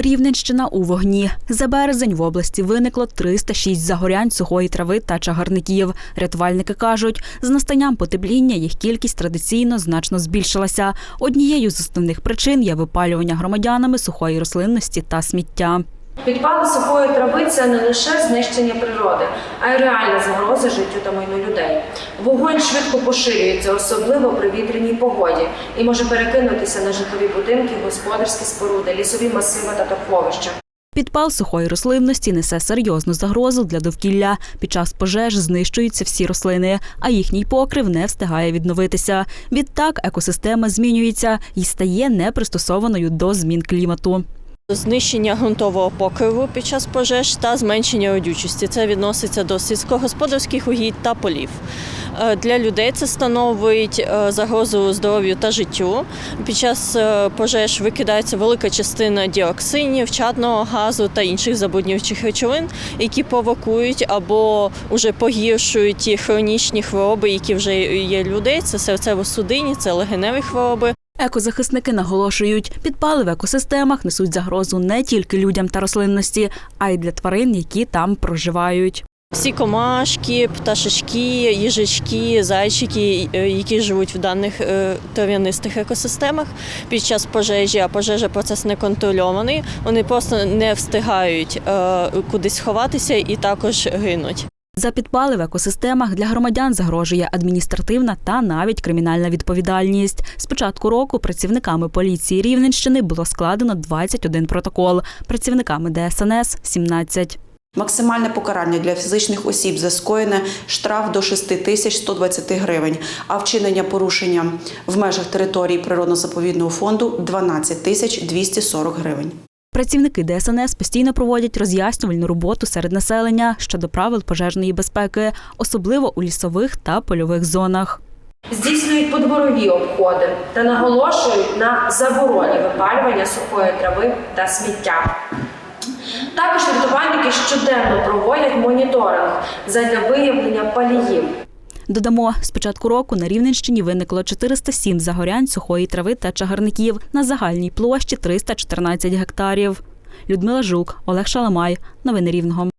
Рівненщина у вогні. За березень в області виникло 306 загорянь сухої трави та чагарників. Рятувальники кажуть, з настанням потепління їх кількість традиційно значно збільшилася. Однією з основних причин є випалювання громадянами сухої рослинності та сміття. Підпали сухої трави це не лише знищення природи, а й реальна загроза життю та майну людей. Вогонь швидко поширюється, особливо при вітряній погоді, і може перекинутися на житлові будинки, господарські споруди, лісові масиви та торфовища. Підпал сухої рослинності несе серйозну загрозу для довкілля. Під час пожеж знищуються всі рослини, а їхній покрив не встигає відновитися. Відтак екосистема змінюється і стає непристосованою до змін клімату. Знищення ґрунтового покриву під час пожеж та зменшення родючості. Це відноситься до сільськогосподарських угідь та полів. Е, Для людей це становить е, загрозу здоров'ю та життю. Під час е, пожеж викидається велика частина діоксинів, чадного газу та інших забруднюючих речовин, які провокують або вже погіршують ті хронічні хвороби, які вже є людей. Це серцево-судинні, це легеневі хвороби. Екозахисники наголошують, підпали в екосистемах несуть загрозу не тільки людям та рослинності, а й для тварин, які там проживають. Всі комашки, пташечки, їжачки, зайчики, е, які живуть в даних е, трав'янистих екосистемах під час пожежі, а пожежа процес не контрольований, вони просто не встигають е, кудись сховатися і також гинуть. За підпали в екосистемах для громадян загрожує адміністративна та навіть кримінальна відповідальність. З початку року працівниками поліції Рівненщини було складено 21 протокол, працівниками ДСНС – 17. Максимальне покарання для фізичних осіб за скоєне штраф до 6 тисяч 120 гривень, а вчинення порушення в межах території природно-заповідного фонду 12 тисяч 240 гривень. Працівники ДСНС постійно проводять роз'яснювальну роботу серед населення щодо правил пожежної безпеки, особливо у лісових та польових зонах. Здійснюють подворові обходи та наголошують на забороні випалювання сухої трави та сміття. Також рятувальники щоденно проводять моніторинг задля виявлення паліїв. Додамо, з початку року на Рівненщині виникло 407 загорянь сухої трави та чагарників на загальній площі 314 гектарів. Людмила Жук, Олег Шаламай. Новини Рівного.